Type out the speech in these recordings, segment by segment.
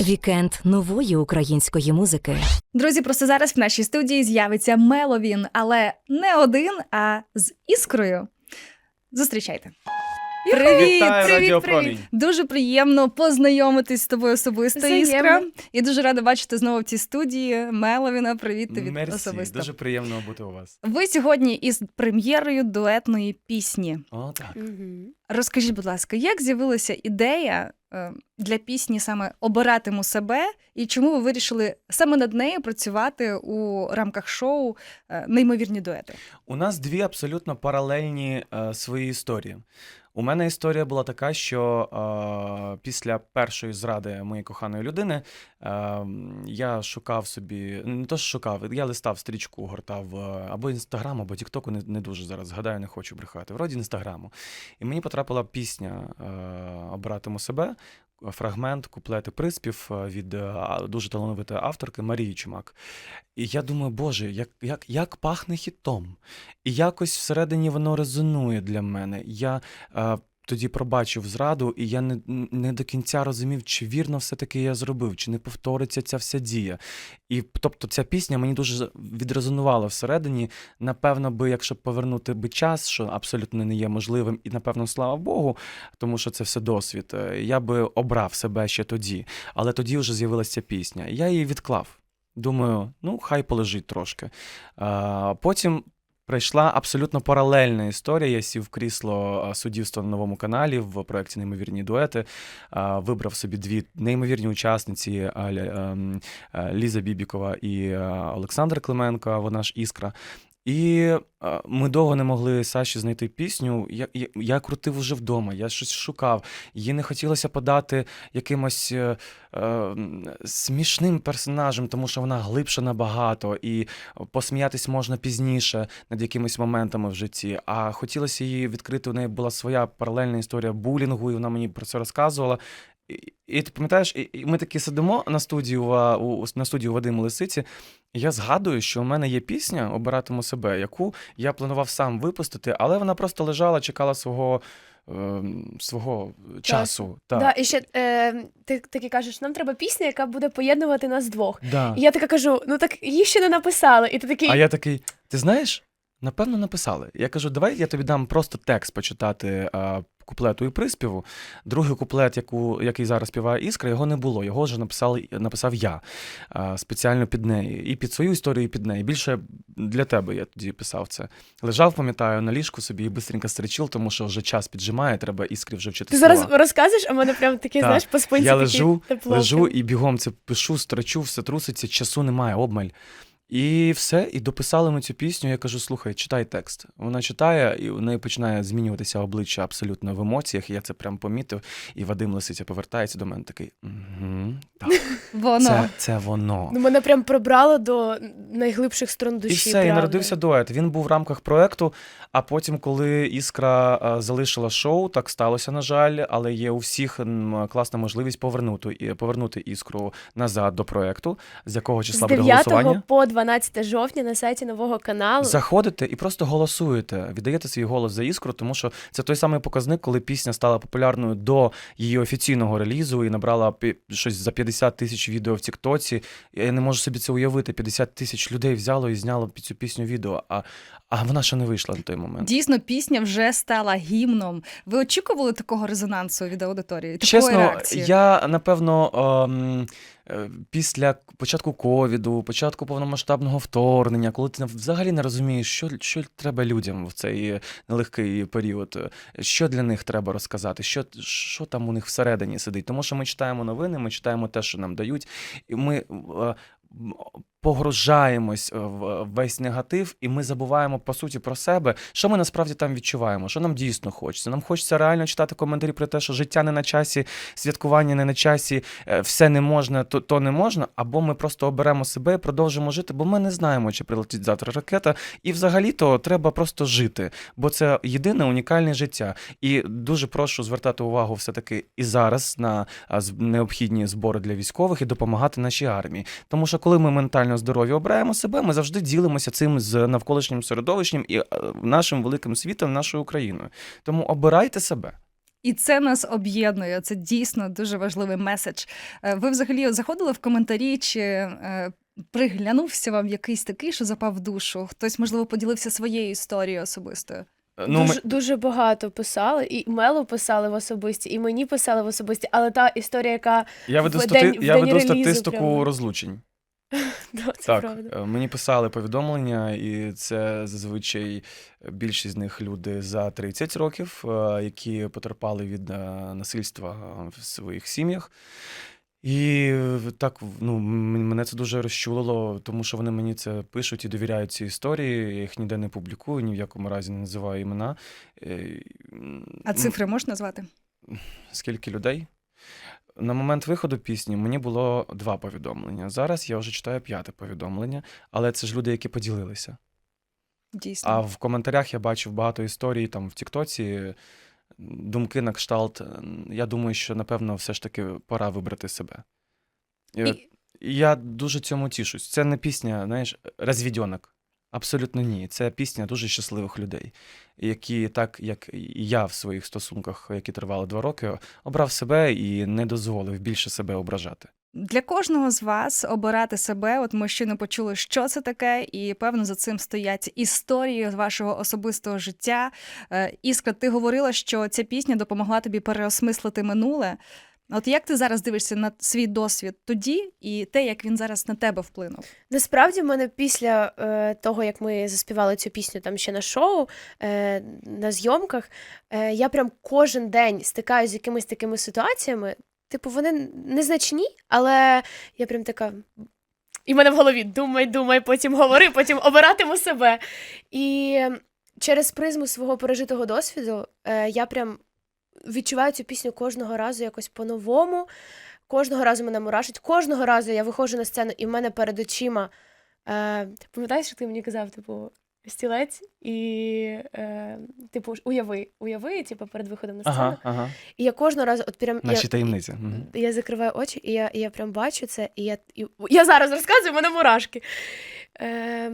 Вікенд нової української музики. Друзі, просто зараз в нашій студії з'явиться Меловін, але не один, а з іскрою. Зустрічайте. Привіт, Вітаю, привіт, привіт. Дуже приємно познайомитись з тобою особисто, Взаємно. Іскра. І дуже рада бачити знову в цій студії. Меловіна, привіт тобі Мерсі, особисто. дуже приємно бути у вас. Ви сьогодні із прем'єрою дуетної пісні. О, так. Розкажіть, будь ласка, як з'явилася ідея для пісні саме обиратиму себе, і чому ви вирішили саме над нею працювати у рамках шоу е, Неймовірні дуети? У нас дві абсолютно паралельні е, свої історії. У мене історія була така, що е, після першої зради моєї коханої людини е, я шукав собі, не то що шукав, я листав стрічку, гортав або інстаграм, або Тіктоку, не, не дуже зараз згадаю, не хочу брехати. Вроді інстаграму. І мені потрапила пісня е, Обиратиму себе, фрагмент, куплети приспів е, від е, дуже талановитої авторки Марії Чумак. І я думаю, боже, як, як, як пахне хітом. І якось всередині воно резонує для мене. Я е, тоді пробачив зраду, і я не, не до кінця розумів, чи вірно все-таки я зробив, чи не повториться ця вся дія. І тобто ця пісня мені дуже відрезонувала всередині. Напевно, би, якщо повернути би час, що абсолютно не є можливим, і напевно, слава Богу, тому що це все досвід. е, Я би обрав себе ще тоді, але тоді вже з'явилася пісня. Я її відклав. Думаю, ну хай полежить трошки. А, потім прийшла абсолютно паралельна історія. Я сів в крісло суддівства на новому каналі в проєкті Неймовірні дуети. Вибрав собі дві неймовірні учасниці ем, а, Ліза Бібікова і а, Олександр Клименко, вона ж іскра. І а, ми довго не могли Саші знайти пісню. Я, я, я крутив уже вдома, я щось шукав. Їй не хотілося подати якимось е, е, смішним персонажем, тому що вона глибша набагато, і посміятись можна пізніше над якимись моментами в житті. А хотілося її відкрити. У неї була своя паралельна історія булінгу, і вона мені про це розказувала. І, і ти пам'ятаєш, і, і ми такі сидимо на студії у, на студії у Вадима Лисиці. І я згадую, що у мене є пісня Обиратиму себе, яку я планував сам випустити, але вона просто лежала, чекала свого, е, свого часу. Так. Да, і ще е, ти таки кажеш, нам треба пісня, яка буде поєднувати нас двох. Да. І я така кажу: ну так її ще не написали. І ти такий, А я такий, ти знаєш, напевно, написали. Я кажу, давай я тобі дам просто текст почитати а, куплету і приспіву. Другий куплет, яку, який зараз співає Іскра, його не було. Його вже написали, написав я а, спеціально під неї. І під свою історію, і під неї. Більше для тебе я тоді писав це. Лежав, пам'ятаю, на ліжку собі і бистренько стричив, тому що вже час піджимає, треба іскрі вже вчити ти слова. зараз розказуєш, а мене прям таке, Так. знаєш, по спинці Я лежу, тепло. лежу і бігом це пишу, строчу, все труситься, часу немає, обмаль. І все, і дописали ми цю пісню. Я кажу: слухай, читай текст. Вона читає, і у неї починає змінюватися обличчя абсолютно в емоціях. Я це прям помітив. І Вадим Лисиця повертається до мене такий: угу, так, Воно. це, це воно. Ну, мене прям пробрало до найглибших струн душі. І все, і народився дует. Він був в рамках проекту. А потім, коли Іскра а, залишила шоу, так сталося, на жаль, але є у всіх м, класна можливість повернути, повернути іскру назад до проекту, з якого З числа буде голосування. по 12 жовтня на сайті нового каналу. Заходите і просто голосуєте, віддаєте свій голос за іскру, тому що це той самий показник, коли пісня стала популярною до її офіційного релізу і набрала щось за 50 тисяч відео в Тіктоці. Я не можу собі це уявити. 50 тисяч людей взяло і зняло під цю пісню відео, а, а вона ще не вийшла на той момент. Дійсно, пісня вже стала гімном. Ви очікували такого резонансу від аудиторії? Такої Чесно, реакції? я напевно ем, після початку ковіду, початку повномасштабного вторгнення, коли ти взагалі не розумієш, що, що треба людям в цей нелегкий період, е, що для них треба розказати, що, що там у них всередині сидить. Тому що ми читаємо новини, ми читаємо те, що нам дають, і ми. Е, Погружаємось в весь негатив, і ми забуваємо по суті про себе, що ми насправді там відчуваємо, що нам дійсно хочеться. Нам хочеться реально читати коментарі про те, що життя не на часі, святкування не на часі, е, все не можна, то, то не можна. Або ми просто оберемо себе і продовжимо жити, бо ми не знаємо, чи прилетить завтра ракета. І взагалі-то треба просто жити, бо це єдине унікальне життя. І дуже прошу звертати увагу все-таки і зараз на необхідні збори для військових і допомагати нашій армії. Тому що коли ми ментально здорові обираємо себе, ми завжди ділимося цим з навколишнім середовищем і е, нашим великим світом, нашою Україною. Тому обирайте себе. І це нас об'єднує. Це дійсно дуже важливий меседж. Е, Ви взагалі заходили в коментарі, чи е, приглянувся вам якийсь такий, що запав в душу? Хтось, можливо, поділився своєю історією особистою. Ну, ми- дуже, дуже багато писали, і Мелу писали в особисті, і мені писали в особисті, але та історія, яка я веду, в стати... день- я веду релізу статистику прямо. розлучень. да, це Так, правда. е, мені писали повідомлення, і це зазвичай більшість з них люди за 30 років, е, які потерпали від е, насильства в своїх сім'ях. І так, ну, мене це дуже розчулило, тому що вони мені це пишуть і довіряють ці історії. Я їх ніде не публікую, ні в якому разі не називаю імена. А цифри можеш назвати? скільки людей? На момент виходу пісні мені було два повідомлення. Зараз я вже читаю п'яте повідомлення, але це ж люди, які поділилися. Дійсно. А в коментарях я бачив багато історій там в Тіктоці, думки на кшталт. Я думаю, що напевно все ж таки пора вибрати себе. І, я дуже цьому тішусь. Це не пісня, знаєш, розвідьонок. Абсолютно ні. Це пісня дуже щасливих людей, які, так як і я в своїх стосунках, які тривали два роки, обрав себе і не дозволив більше себе ображати. Для кожного з вас обирати себе, от ми не почули, що це таке, і певно за цим стоять історії вашого особистого життя. Е, Іскра, ти говорила, що ця пісня допомогла тобі переосмислити минуле. От як ти зараз дивишся на свій досвід тоді і те, як він зараз на тебе вплинув? Насправді, в мене після е, того, як ми заспівали цю пісню там ще на шоу, е, на зйомках, е, я прям кожен день стикаюся з якимись такими ситуаціями. Типу, вони незначні, але я прям така. І в мене в голові думай, думай, потім говори, потім обиратиму себе. І через призму свого пережитого досвіду е, я прям відчуваю цю пісню кожного разу якось по-новому. Кожного разу мене мурашить, кожного разу я виходжу на сцену, і в мене перед очима. Е, пам'ятаєш, що ти мені казав, типу, стілець, і, е, типу, уяви, уяви, типу, перед виходом на сцену. Ага, ага. І я кожного разу, от прям. Наші я, таємниці. Мгм. я закриваю очі, і я, і я прям бачу це, і я, і, я зараз розказую, в мене мурашки. Е,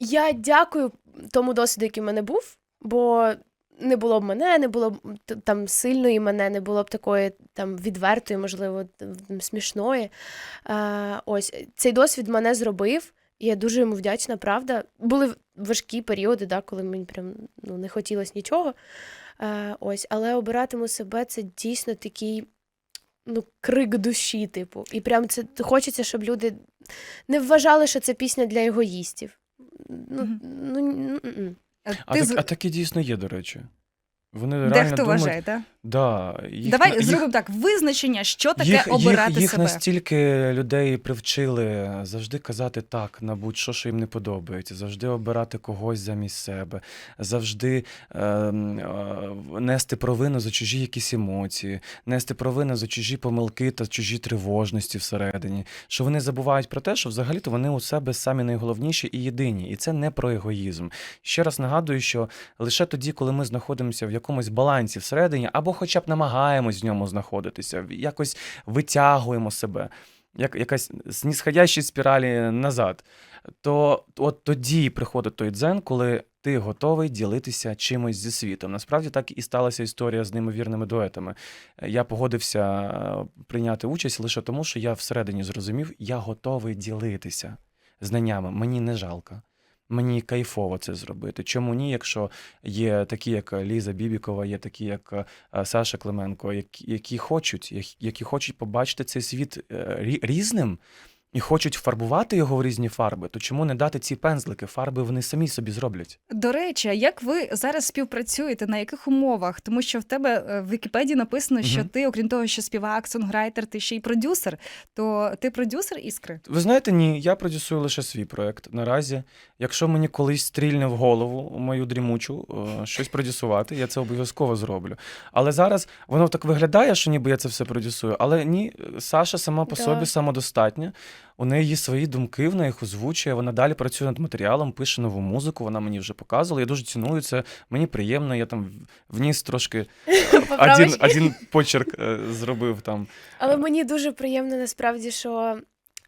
я дякую тому досвіду, який в мене був, бо не було б мене, не було б там сильної мене, не було б такої там відвертої, можливо, т- смішної. Е, ось цей досвід мене зробив. І я дуже йому вдячна, правда. Були важкі періоди, да, коли мені прям ну, не хотілося нічого. Е, ось, але обиратиму себе це дійсно такий ну, крик душі, типу. І прям це хочеться, щоб люди не вважали, що це пісня для егоїстів. Ну, Мгм. ну, ну. Е, А, ти так, з- а таке дійсно є, до речі. Вони реально Дехто думають, вважає, так? Да, їх, Давай їх, зробимо так: визначення, що таке їх, обирати їх, їх себе. настільки людей привчили завжди казати так на будь-що, що їм не подобається, завжди обирати когось замість себе, завжди е, е, нести провину за чужі якісь емоції, нести провину за чужі помилки та чужі тривожності всередині. Що вони забувають про те, що взагалі-то вони у себе самі найголовніші і єдині. І це не про егоїзм. Ще раз нагадую, що лише тоді, коли ми знаходимося в якомусь балансі всередині, або хоча б намагаємось в ньому знаходитися, якось витягуємо себе, як якась снісходящі спіралі назад, то от тоді приходить той дзен, коли ти готовий ділитися чимось зі світом. Насправді так і сталася історія з неймовірними дуетами. Я погодився е, прийняти участь лише тому, що я всередині зрозумів, я готовий ділитися знаннями. Мені не жалко. Мені кайфово це зробити. Чому ні, якщо є такі, як Ліза Бібікова, є такі, як е, Саша Клименко, які, які хочуть, як- які хочуть побачити цей світ е, рі- різним і хочуть фарбувати його в різні фарби, то чому не дати ці пензлики? Фарби вони самі собі зроблять. До речі, а як ви зараз співпрацюєте? На яких умовах? Тому що в тебе е, в Вікіпедії написано, що Мгм. ти, окрім того, що співак, сонграйтер, ти ще й продюсер. То ти продюсер іскри? Ви знаєте, ні, я продюсую лише свій проект наразі. Якщо мені колись стрільне в голову мою дрімучу е, щось продюсувати, я це обов'язково зроблю. Але зараз воно так виглядає, що ніби я це все продюсую. Але ні, Саша сама по Да. собі самодостатня. У неї є свої думки, вона їх озвучує. Вона далі працює над матеріалом, пише нову музику. Вона мені вже показувала. Я дуже ціную це. Мені приємно. Я там вніс трошки один, один почерк е, зробив там. Але мені дуже приємно насправді, що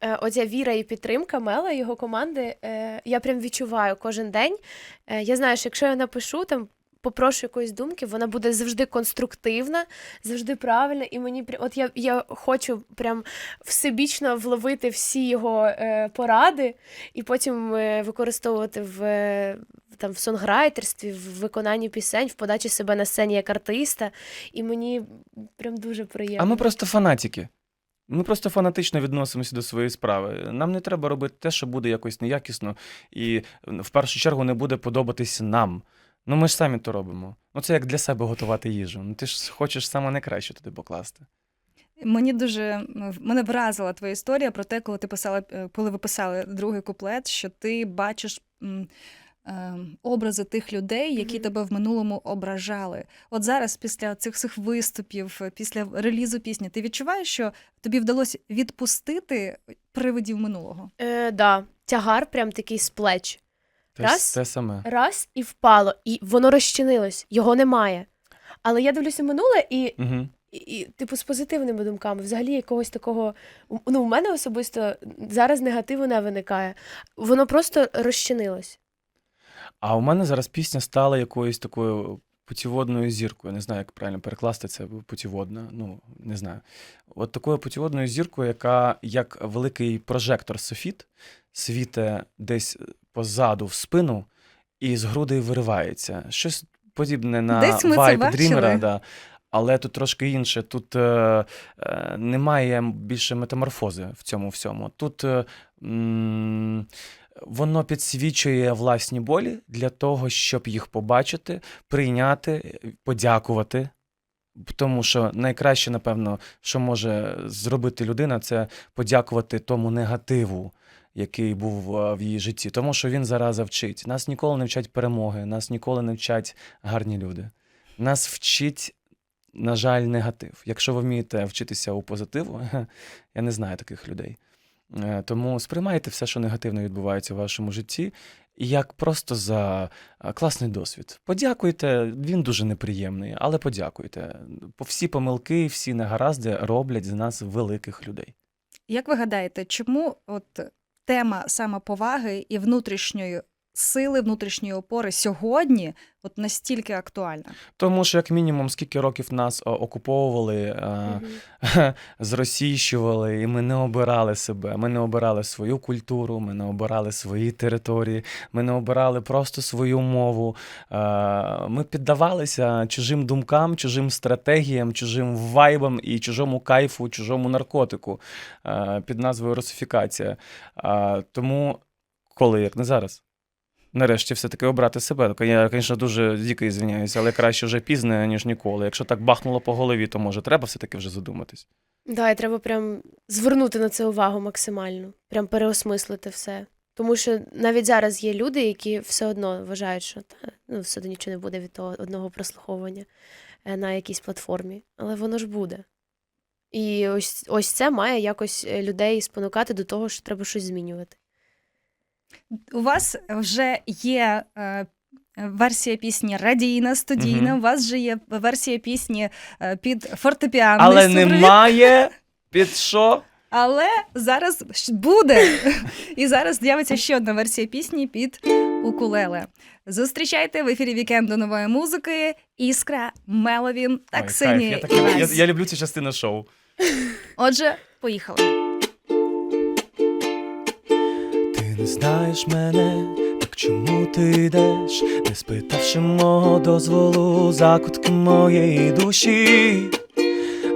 е, оця віра і підтримка Мела, його команди, е, я прям відчуваю кожен день. Е, я знаю, що якщо я напишу там попрошу якоїсь думки, вона буде завжди конструктивна, завжди правильна. І мені от я, я хочу прям всебічно вловити всі його е, поради і потім е, використовувати в, е, там, в сонграйтерстві, в виконанні пісень, в подачі себе на сцені як артиста. І мені прям дуже приємно. А ми просто фанатики. Ми просто фанатично відносимося до своєї справи. Нам не треба робити те, що буде якось неякісно, і в першу чергу не буде подобатись нам. Ну ми ж самі то робимо. Ну це як для себе готувати їжу. Ну ти ж хочеш саме найкраще туди покласти. Мені дуже мене вразила твоя історія про те, коли ти писала, е, коли ви писали другий куплет, що ти бачиш. е, Образи тих людей, які тебе в минулому ображали. От зараз, після цих всіх виступів, е, після релізу пісні, ти відчуваєш, що тобі вдалося відпустити привидів минулого? Е, да, тягар прям такий з плеч. Те, Раз. те саме. Раз і впало, і воно розчинилось, його немає. Але я дивлюся минуле і, Угу. і, і типу, з позитивними думками. Взагалі якогось такого. Ну, у мене особисто зараз негативу не виникає. Воно просто розчинилось. А у мене зараз пісня стала якоюсь такою путіводною зіркою. Не знаю, як правильно перекласти це путіводна. Ну, не знаю. От такою путіводною зіркою, яка як великий прожектор софіт світе десь позаду в спину і з грудей виривається. Щось подібне на Десь ми це вайб бачили. дрімера. Да. Але тут трошки інше. Тут е, е, немає більше метаморфози в цьому всьому. Тут е, м, воно підсвічує власні болі для того, щоб їх побачити, прийняти, подякувати. Тому що найкраще, напевно, що може зробити людина, це подякувати тому негативу, який був е, в її житті. Тому що він зараза вчить. Нас ніколи не вчать перемоги, нас ніколи не вчать гарні люди. Нас вчить, на жаль, негатив. Якщо ви вмієте вчитися у позитиву, я не знаю таких людей. Е, Тому сприймайте все, що негативно відбувається в вашому житті, як просто за е, класний досвід. Подякуйте, він дуже неприємний, але подякуйте. Всі помилки, всі негаразди роблять з нас великих людей. Як ви гадаєте, чому от тема самоповаги і внутрішньої сили, внутрішньої опори сьогодні от настільки актуальна? Тому що, як мінімум, скільки років нас е, окуповували, е, зросійщували, і ми не обирали себе. Ми не обирали свою культуру, ми не обирали свої території, ми не обирали просто свою мову. Е, Ми піддавалися чужим думкам, чужим стратегіям, чужим вайбам і чужому кайфу, чужому наркотику під назвою русифікація. Тому, коли як не зараз. Нарешті все-таки обрати себе. Я, звісно, дуже дико звиняюся, але краще вже пізно, ніж ніколи. Якщо так бахнуло по голові, то може треба все-таки вже задуматись. Да, треба прям звернути на це увагу максимально, прям переосмислити все. Тому що навіть зараз є люди, які все одно вважають, що та, ну, все одно нічого не буде від того одного прослуховування е, на якійсь платформі, але воно ж буде. І ось, ось це має якось е, людей спонукати до того, що треба щось змінювати. У вас вже є е, версія пісні радійна, студійна. Мгм. У вас вже є версія пісні е, під фортепіанний Але супровід. немає під що? Але зараз буде. І зараз з'явиться ще одна версія пісні під укулеле. Зустрічайте в ефірі вікенду нової музики. Іскра, Меловін та Ксенія. я, я, я люблю цю частину шоу. Отже, поїхали. Не знаєш мене, так чому ти йдеш, не спитавши мого дозволу закутки моєї душі.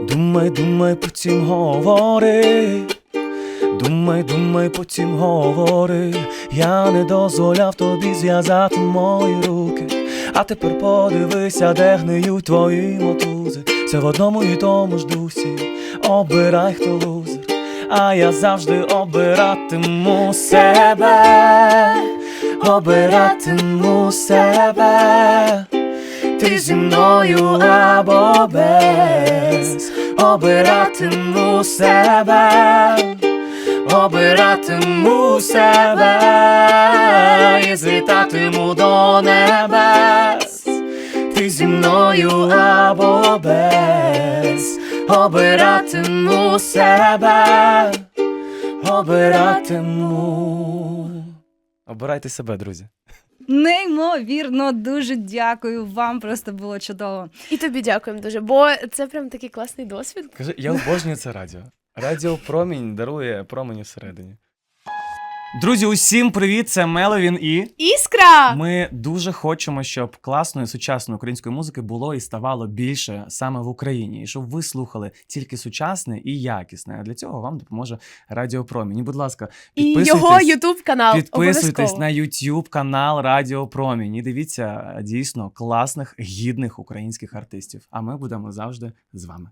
Думай, думай, потім говори. Думай, думай, потім говори. Я не дозволяв тобі зв'язати мої руки. А тепер подивися, де гниють твої мотузи. Це в одному і тому ж дусі. Обирай, хто. А я завжди обиратиму себе, обиратиму себе. Ти зі мною або без, обиратиму себе, обиратиму себе. І злітатиму до небес. Ти зі мною або без, обиратиму себе, обиратиму. Обирайте себе, друзі. Неймовірно, дуже дякую вам. Просто було чудово. І тобі дякуємо дуже, бо це прям такий класний досвід. Кажи, я обожнюю це радіо. Радіо Промінь дарує промені всередині. Друзі, усім привіт! Це Меловін і. Іскра! Ми дуже хочемо, щоб класної сучасної української музики було і ставало більше саме в Україні, і щоб ви слухали тільки сучасне і якісне. А для цього вам допоможе Радіо Промінь. І, будь ласка, І його ютуб канал. підписуйтесь на YouTube канал Радіо Промінь і дивіться дійсно класних гідних українських артистів. А ми будемо завжди з вами.